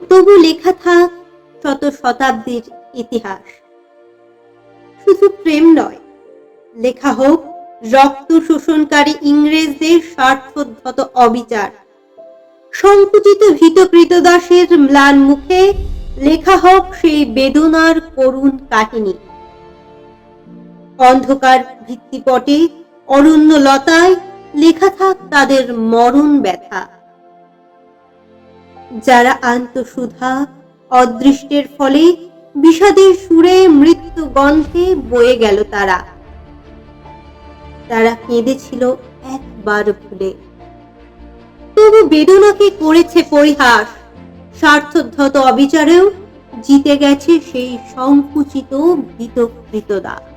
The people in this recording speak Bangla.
তবু লেখা থাক শত শতাব্দীর ইতিহাস। শুধু প্রেম নয়, লেখা হোক রক্ত শোষণকারী ইংরেজদের স্বার্থোদ্ধত অবিচার। সংকুচিত ভীত কৃতদাসের ম্লান মুখে লেখা হোক সেই বেদনার করুণ কাহিনী। অন্ধকার ভিত্তিপটে অরণ্য লতায় লেখা থাক তাদের মরণ ব্যথা। যারা আন্তঃসুধা অদৃষ্টের ফলে বিষাদের সুরে মৃত্যু গন্ধে বয়ে গেল তারা। তারা কেঁদেছিল একবার ভুলে। তবু বেদনাকে করেছে পরিহাস। স্বার্থোদ্ধত অবিচারেও জিতে গেছে সেই সংকুচিত ভীত কৃতদাস